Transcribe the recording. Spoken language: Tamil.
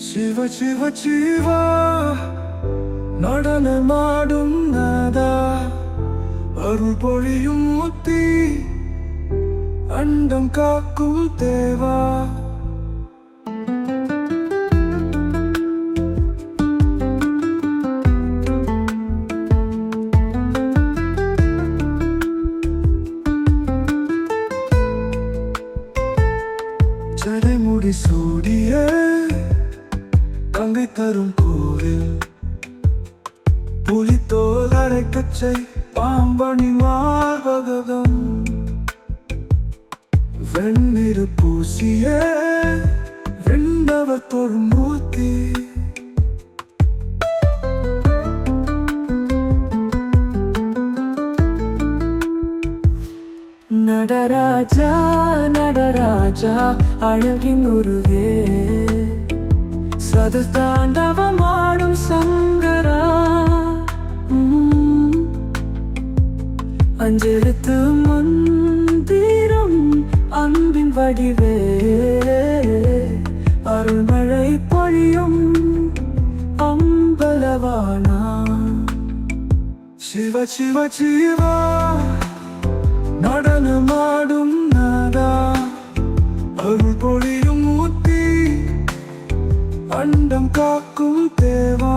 சிவ சிவ சிவா நடனமாடும் நாதா அருள் பொழியும் முத்தி அண்டம் காக்கும் தேவா? சடைமுடி சூடிய கங்கை தரும் கோவில் புலித்தோல் அரைக்கச்சை பாம்பணி மார்பகம் வெண்ணிறு பூசிய வெண்டவர் தொழுமூர்த்தி நடராஜா நடராஜா அழகின் உருவே. சது தாண்டவமாடும் சங்கரா. அஞ்செழுத்து மந்திரம் அன்பின் வடிவே. அருள்மழை பொழியும் அம்பலவானா. சிவ சிவ சிவா நடனமாடும் அண்டம் காக்கும் தேவா.